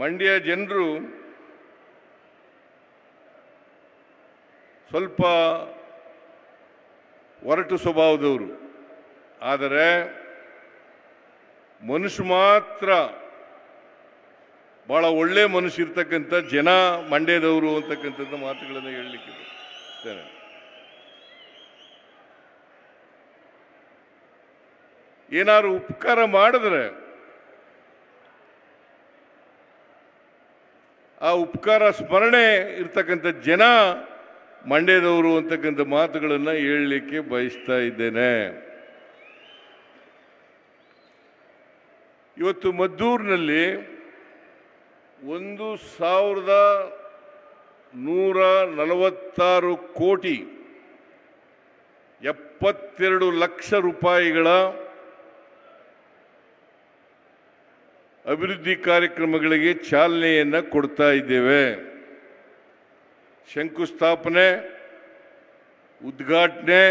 ಮಂಡ್ಯ ಜನರು ಸ್ವಲ್ಪ ಒರಟು ಸ್ವಭಾವದವರು ಆದರೆ ಮನುಷ್ಯ ಮಾತ್ರ ಬಹಳ ಒಳ್ಳೆ ಮನುಷ್ಯ ಇರ್ತಕ್ಕಂಥ ಜನ ಮಂಡ್ಯದವರು ಅಂತಕ್ಕಂಥದ್ದು ಮಾತುಗಳನ್ನು ಹೇಳಲಿಕ್ಕೆ ಬಯಸ್ತೇನೆ. ಏನಾದ್ರು ಉಪಕಾರ ಮಾಡಿದ್ರೆ ಆ ಉಪಕಾರ, ಸ್ಮರಣೆ ಇರ್ತಕ್ಕಂಥ ಜನ ಮಂಡ್ಯದವರು ಅಂತಕ್ಕಂಥ ಮಾತುಗಳನ್ನು ಹೇಳಲಿಕ್ಕೆ ಬಯಸ್ತಾ ಇದ್ದೇನೆ. ಇವತ್ತು ಮದ್ದೂರಿನಲ್ಲಿ ಒಂದು ಸಾವಿರದ ನೂರ ನಲವತ್ತಾರು ಕೋಟಿ ಎಪ್ಪತ್ತೆರಡು ಲಕ್ಷ ರೂಪಾಯಿಗಳ ಅಭಿವೃದ್ಧಿ ಕಾರ್ಯಕ್ರಮಗಳಿಗೆ ಚಾಲನೆಯನ್ನು ಕೊಡ್ತಾ ಇದ್ದೇವೆ. ಶಂಕುಸ್ಥಾಪನೆ, ಉದ್ಘಾಟನೆ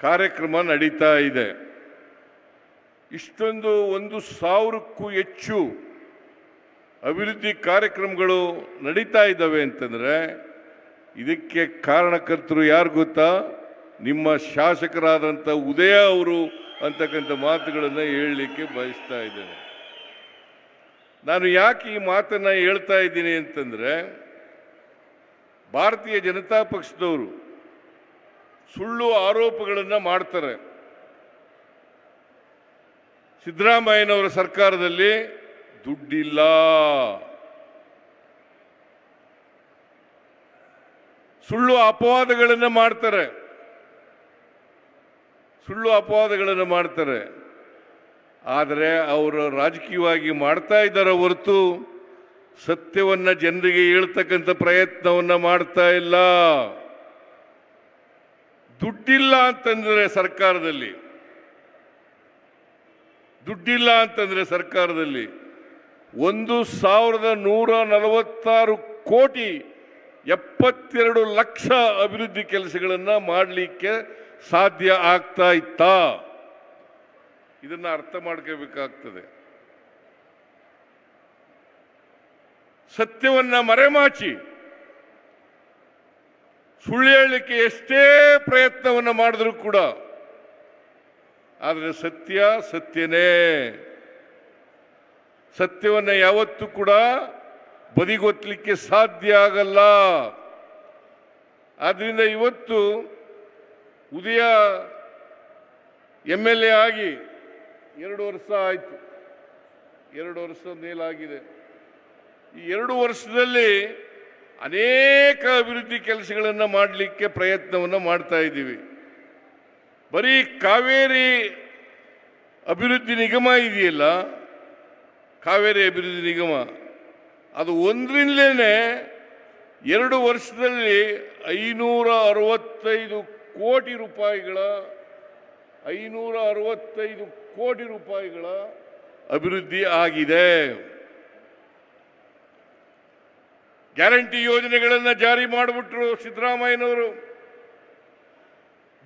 ಕಾರ್ಯಕ್ರಮ ನಡೀತಾ ಇದೆ. ಇಷ್ಟೊಂದು ಒಂದು ಸಾವಿರಕ್ಕೂ ಹೆಚ್ಚು ಅಭಿವೃದ್ಧಿ ಕಾರ್ಯಕ್ರಮಗಳು ನಡೀತಾ ಇದ್ದಾವೆ ಅಂತಂದರೆ, ಇದಕ್ಕೆ ಕಾರಣಕರ್ತರು ಯಾರು ಗೊತ್ತಾ? ನಿಮ್ಮ ಶಾಸಕರಾದಂಥ ಉದಯ ಅವರು ಅಂತಕ್ಕಂಥ ಮಾತುಗಳನ್ನು ಹೇಳಲಿಕ್ಕೆ ಬಯಸ್ತಾ ಇದ್ದೇನೆ. ನಾನು ಯಾಕೆ ಈ ಮಾತನ್ನು ಹೇಳ್ತಾ ಇದ್ದೀನಿ ಅಂತಂದರೆ, ಭಾರತೀಯ ಜನತಾ ಪಕ್ಷದವರು ಸುಳ್ಳು ಆರೋಪಗಳನ್ನು ಮಾಡ್ತಾರೆ. ಸಿದ್ದರಾಮಯ್ಯನವರ ಸರ್ಕಾರದಲ್ಲಿ ದುಡ್ಡಿಲ್ಲ. ಸುಳ್ಳು ಅಪವಾದಗಳನ್ನು ಮಾಡ್ತಾರೆ. ಸುಳ್ಳು ಅಪವಾದಗಳನ್ನು ಮಾಡ್ತಾರೆ. ಆದರೆ ಅವರು ರಾಜಕೀಯವಾಗಿ ಮಾಡ್ತಾ ಇದ್ದಾರೆ ಹೊರತು ಸತ್ಯವನ್ನು ಜನರಿಗೆ ಹೇಳ್ತಕ್ಕಂಥ ಪ್ರಯತ್ನವನ್ನು ಮಾಡ್ತಾ ಇಲ್ಲ. ದುಡ್ಡಿಲ್ಲ ಅಂತಂದರೆ ಸರ್ಕಾರದಲ್ಲಿ. ದುಡ್ಡಿಲ್ಲ ಅಂತಂದರೆ ಸರ್ಕಾರದಲ್ಲಿ ಒಂದು ಸಾವಿರದ ನೂರ ನಲವತ್ತಾರು ಕೋಟಿ ಎಪ್ಪತ್ತೆರಡು ಲಕ್ಷ ಅಭಿವೃದ್ಧಿ ಕೆಲಸಗಳನ್ನು ಮಾಡಲಿಕ್ಕೆ ಸಾಧ್ಯ ಆಗ್ತಾ ಇತ್ತಾ? ಇದನ್ನ ಅರ್ಥ ಮಾಡ್ಕೋಬೇಕಾಗ್ತದೆ. ಸತ್ಯವನ್ನ ಮರೆಮಾಚಿ ಸುಳ್ಳು ಹೇಳಲಿಕ್ಕೆ ಎಷ್ಟೇ ಪ್ರಯತ್ನವನ್ನು ಮಾಡಿದ್ರು ಕೂಡ ಆದರೆ ಸತ್ಯ ಸತ್ಯನೇ. ಸತ್ಯವನ್ನು ಯಾವತ್ತೂ ಕೂಡ ಬದಿಗೊತ್ತಲಿಕ್ಕೆ ಸಾಧ್ಯ ಆಗಲ್ಲ. ಆದ್ದರಿಂದ ಇವತ್ತು ಉದಯ ಎಂ ಆಗಿ ಎರಡು ವರ್ಷ ಆಯಿತು. ಎರಡು ವರ್ಷ ಮೇಲಾಗಿದೆ. ಈ ಎರಡು ವರ್ಷದಲ್ಲಿ ಅನೇಕ ಅಭಿವೃದ್ಧಿ ಕೆಲಸಗಳನ್ನು ಮಾಡಲಿಕ್ಕೆ ಪ್ರಯತ್ನವನ್ನು ಮಾಡ್ತಾ ಇದ್ದೀವಿ. ಬರೀ ಕಾವೇರಿ ಅಭಿವೃದ್ಧಿ ನಿಗಮ ಇದೆಯಲ್ಲ? ಕಾವೇರಿ ಅಭಿವೃದ್ಧಿ ನಿಗಮ. ಅದು ಒಂದರಿಂದಲೇ ಎರಡು ವರ್ಷದಲ್ಲಿ ಐನೂರ ಅರವತ್ತೈದು ಕೋಟಿ ರೂಪಾಯಿಗಳ ಐನೂರ ಅರವತ್ತೈದು ಕೋಟಿ ರೂಪಾಯಿಗಳ ಅಭಿವೃದ್ಧಿ ಆಗಿದೆ. ಗ್ಯಾರಂಟಿ ಯೋಜನೆಗಳನ್ನು ಜಾರಿ ಮಾಡಿಬಿಟ್ರು ಸಿದ್ದರಾಮಯ್ಯನವರು,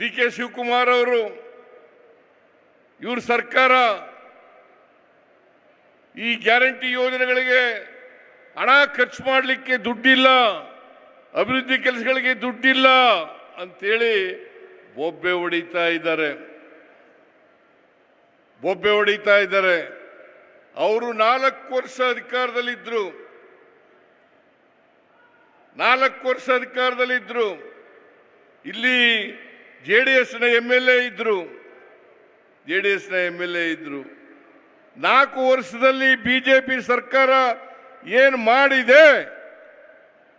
ಡಿ ಕೆ ಶಿವಕುಮಾರ್ ಅವರು, ಇವ್ರ ಸರ್ಕಾರ ಈ ಗ್ಯಾರಂಟಿ ಯೋಜನೆಗಳಿಗೆ ಹಣ ಖರ್ಚು ಮಾಡಲಿಕ್ಕೆ ದುಡ್ಡಿಲ್ಲ, ಅಭಿವೃದ್ಧಿ ಕೆಲಸಗಳಿಗೆ ದುಡ್ಡಿಲ್ಲ ಅಂತೇಳಿ ಬೊಬ್ಬೆ ಹೊಡಿತಾ ಇದ್ದಾರೆ. ಬೊಬ್ಬೆ ಹೊಡಿತಾ ಇದ್ದಾರೆ. ಅವರು ನಾಲ್ಕು ವರ್ಷ ಅಧಿಕಾರದಲ್ಲಿದ್ದರು ನಾಲ್ಕು ವರ್ಷ ಅಧಿಕಾರದಲ್ಲಿದ್ದರು ಇಲ್ಲಿ ಜೆ ಡಿ ಎಸ್ನ ಎಂ ಎಲ್ ಎ ಇದ್ದರು ಜೆ ಡಿ ಎಸ್ನ ಎಂ ಎಲ್ ಎ ಇದ್ದರು ನಾಲ್ಕು ವರ್ಷದಲ್ಲಿ ಬಿಜೆಪಿ ಸರ್ಕಾರ ಏನು ಮಾಡಿದೆ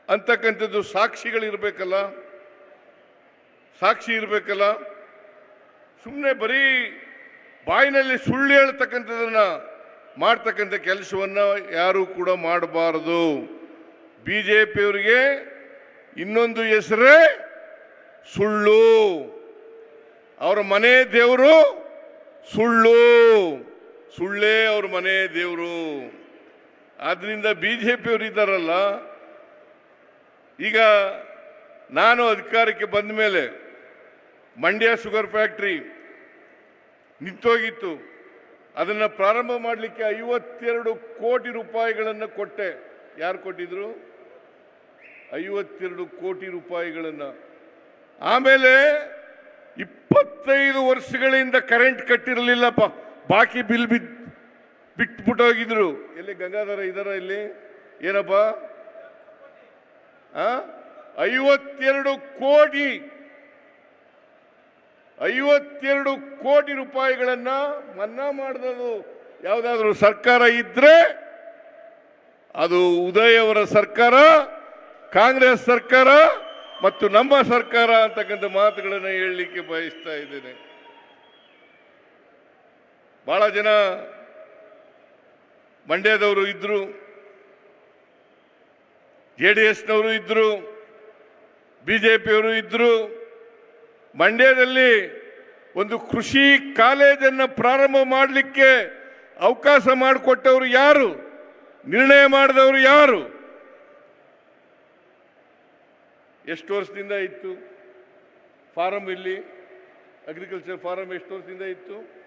ಅಂತಕ್ಕಂಥದ್ದು ಸಾಕ್ಷಿಗಳಿರಬೇಕಲ್ಲ. ಸಾಕ್ಷಿ ಇರಬೇಕಲ್ಲ. ಸುಮ್ಮನೆ ಬರೀ ಬಾಯಿನಲ್ಲಿ ಸುಳ್ಳು ಹೇಳ್ತಕ್ಕಂಥದನ್ನ ಮಾಡ್ತಕ್ಕಂಥ ಕೆಲಸವನ್ನ ಯಾರು ಕೂಡ ಮಾಡಬಾರದು. ಬಿಜೆಪಿಯವರಿಗೆ ಇನ್ನೊಂದು ಹೆಸರೇ ಸುಳ್ಳು. ಅವರ ಮನೆ ದೇವರು ಸುಳ್ಳು. ಸುಳ್ಳೇ ಅವ್ರ ಮನೆ ದೇವರು. ಆದ್ರಿಂದ ಪಿಯವರು ಇದ್ದಾರಲ್ಲ, ಈಗ ನಾನು ಅಧಿಕಾರಕ್ಕೆ ಬಂದ ಮೇಲೆ ಮಂಡ್ಯ ಶುಗರ್ ಫ್ಯಾಕ್ಟ್ರಿ ನಿಂತೋಗಿತ್ತು. ಅದನ್ನು ಪ್ರಾರಂಭ ಮಾಡಲಿಕ್ಕೆ ಐವತ್ತೆರಡು ಕೋಟಿ ರೂಪಾಯಿಗಳನ್ನು ಕೊಟ್ಟೆ. ಯಾರು ಕೊಟ್ಟಿದ್ರು? ಐವತ್ತೆರಡು ಕೋಟಿ ರೂಪಾಯಿಗಳನ್ನು. ಆಮೇಲೆ ಇಪ್ಪತ್ತೈದು ವರ್ಷಗಳಿಂದ ಕರೆಂಟ್ ಕಟ್ಟಿರಲಿಲ್ಲಪ್ಪ. ಬಾಕಿ ಬಿಲ್ ಬಿದ್, ಬಿಟ್ಬಿಟ್ಟೋಗಿದ್ರು. ಎಲ್ಲಿ ಗಂಗಾಧರ ಇದಾರ ಇಲ್ಲಿ? ಏನಪ್ಪ? ಐವತ್ತೆರಡು ಕೋಟಿ ಐವತ್ತೆರಡು ಕೋಟಿ ರೂಪಾಯಿಗಳನ್ನ ಮನ್ನಾ ಮಾಡಿದದು ಯಾವುದಾದ್ರೂ ಸರ್ಕಾರ ಇದ್ರೆ ಅದು ಉದಯ್ ಅವರ ಸರ್ಕಾರ, ಕಾಂಗ್ರೆಸ್ ಸರ್ಕಾರ ಮತ್ತು ನಮ್ಮ ಸರ್ಕಾರ ಅಂತಕ್ಕಂಥ ಮಾತುಗಳನ್ನು ಹೇಳಲಿಕ್ಕೆ ಬಯಸ್ತಾ ಇದ್ದೇನೆ. ಬಹಳ ಜನ ಮಂಡ್ಯದವರು ಇದ್ರು, ಜೆ ಡಿ ಎಸ್ನವರು ಇದ್ರು ಬಿಜೆಪಿಯವರು ಇದ್ರು ಮಂಡ್ಯದಲ್ಲಿ ಒಂದು ಕೃಷಿ ಕಾಲೇಜನ್ನು ಪ್ರಾರಂಭ ಮಾಡಲಿಕ್ಕೆ ಅವಕಾಶ ಮಾಡಿಕೊಟ್ಟವರು ಯಾರು? ನಿರ್ಣಯ ಮಾಡಿದವರು ಯಾರು? ಎಷ್ಟು ವರ್ಷದಿಂದ ಇತ್ತು? ಫಾರಂ ಇಲ್ಲಿ? ಅಗ್ರಿಕಲ್ಚರ್ ಫಾರಂ ಎಷ್ಟು ವರ್ಷದಿಂದ ಇತ್ತು?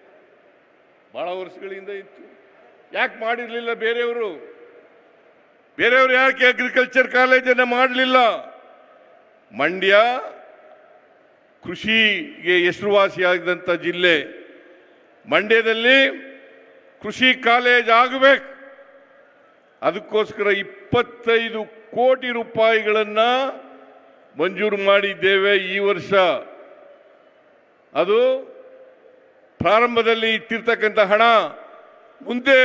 ಬಹಳ ವರ್ಷಗಳಿಂದ ಇತ್ತು. ಯಾಕೆ ಮಾಡಿರಲಿಲ್ಲ ಬೇರೆಯವರು? ಬೇರೆಯವರು ಯಾಕೆ ಅಗ್ರಿಕಲ್ಚರ್ ಕಾಲೇಜನ್ನು ಮಾಡಲಿಲ್ಲ? ಮಂಡ್ಯ ಕೃಷಿಗೆ ಹೆಸರುವಾಸಿಯಾಗಿದ್ದಂಥ ಜಿಲ್ಲೆ ಮಂಡ್ಯದಲ್ಲಿ ಕೃಷಿ ಕಾಲೇಜ್ ಆಗಬೇಕು. ಅದಕ್ಕೋಸ್ಕರ ಇಪ್ಪತ್ತೈದು ಕೋಟಿ ರೂಪಾಯಿಗಳನ್ನು ಮಂಜೂರು ಮಾಡಿದ್ದೇವೆ ಈ ವರ್ಷ. ಅದು ಪ್ರಾರಂಭದಲ್ಲಿ ಇಟ್ಟಿರ್ತಕ್ಕಂಥ ಹಣ. ಮುಂದೆ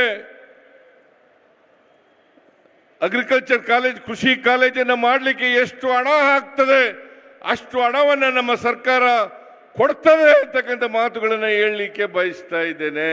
ಅಗ್ರಿಕಲ್ಚರ್ ಕಾಲೇಜ್, ಕೃಷಿ ಕಾಲೇಜನ್ನು ಮಾಡಲಿಕ್ಕೆ ಎಷ್ಟು ಹಣ ಆಗ್ತದೆ? ಅಷ್ಟು ಹಣವನ್ನು ನಮ್ಮ ಸರ್ಕಾರ ಕೊಡ್ತದೆ ಅಂತಕ್ಕಂಥ ಮಾತುಗಳನ್ನು ಹೇಳಲಿಕ್ಕೆ ಬಯಸ್ತಾ ಇದ್ದೇನೆ.